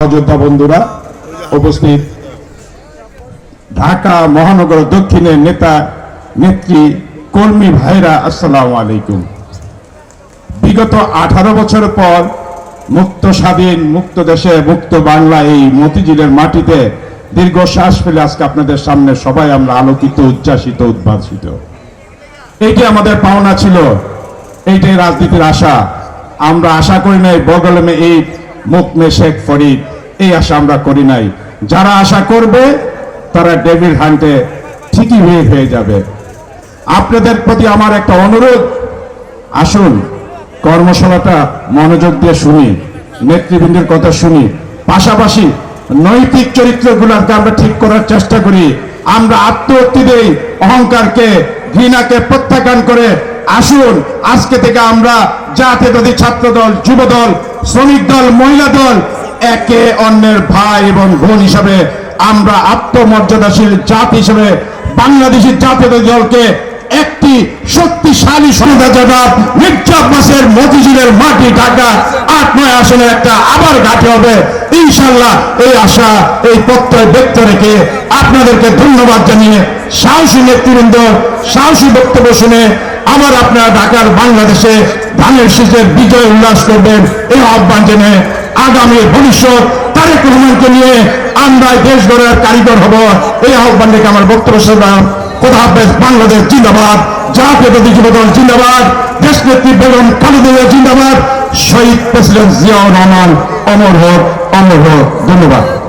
যোদ্ধা বন্ধুরা, উপস্থিত ঢাকা মহানগর দক্ষিণের নেতা নেত্রী কর্মী ভাইরা, আসসালামু আলাইকুম। বিগত আঠারো বছর পর মুক্ত স্বাধীন, মুক্ত দেশে, মুক্ত বাংলা এই মতিঝিলের মাটিতে দীর্ঘ শ্বাস ফেলে আজকে আপনাদের সামনে সবাই আমরা আলোকিত, উচ্ছ্বাসিত, উদ্ভাসিত। এইটি আমাদের পাওনা ছিল, এইটাই রাজনীতির আশা। আমরা আশা করি নাই, বগলমে এই মুকমে শেখ ফরিদ, এই আশা আমরা করি নাই। যারা আশা করবে, তারা ডেভিড হান্টে ঠিকই হয়ে হয়ে যাবে। আপনাদের প্রতি আমার একটা অনুরোধ, আসুন, কর্মশালাটা মনোযোগ দিয়ে শুনি, নেতৃবৃন্দের কথা শুনি। পাশাপাশি নৈতিক চরিত্রগুলোকে আমরা ঠিক করার চেষ্টা করি। আমরা আত্মহত্যি দেই, অহংকারকে, ঘৃণাকে প্রত্যাখ্যান করে আসুন, আজকে থেকে আমরা জাতীয়তাবাদী ছাত্র দল যুব দল শ্রমিক দল, মহিলা দল, একে অন্যের ভাই এবং বোন হিসাবে আমরা আত্মমর্যাদাশীল জাতি হিসেবে বাংলাদেশের জাতীয়তাবাদী দলকে একটি শক্তিশালী সুবিধা জবাব মির্জা মাসের মতিঝিলের মাটি ঢাকা আট নয় আসনে একটা আবার ঘাটে হবে। ইনশাল্লাহ এই আশা, এই প্রত্যয় ব্যক্ত রেখে আপনাদেরকে ধন্যবাদ জানিয়ে সাহসী নেতৃবৃন্দ, সাহসী বক্তব্য শুনে আবার আপনারা ঢাকার বাংলাদেশে ধানের শীষের বিজয় উল্লাস করবেন। এই আহ্বান জেনে আগামী ভবিষ্যৎ তারেক রহমানকে নিয়ে আমরা দেশ গড়ার কারিগর হব। এই আহ্বান রেখে আমার বক্তব্য শুনলাম কোথা বাংলাদেশ জিন্দাবাদ। জাতীয়তাবাদী যুবদল জিন্দাবাদ। দেশ নেত্রী বেগম খালেদা জিন্দাবাদ। শহীদ প্রেসিডেন্ট জিয়াউর রহমান, অমর হোক অমর হোক। ধন্যবাদ।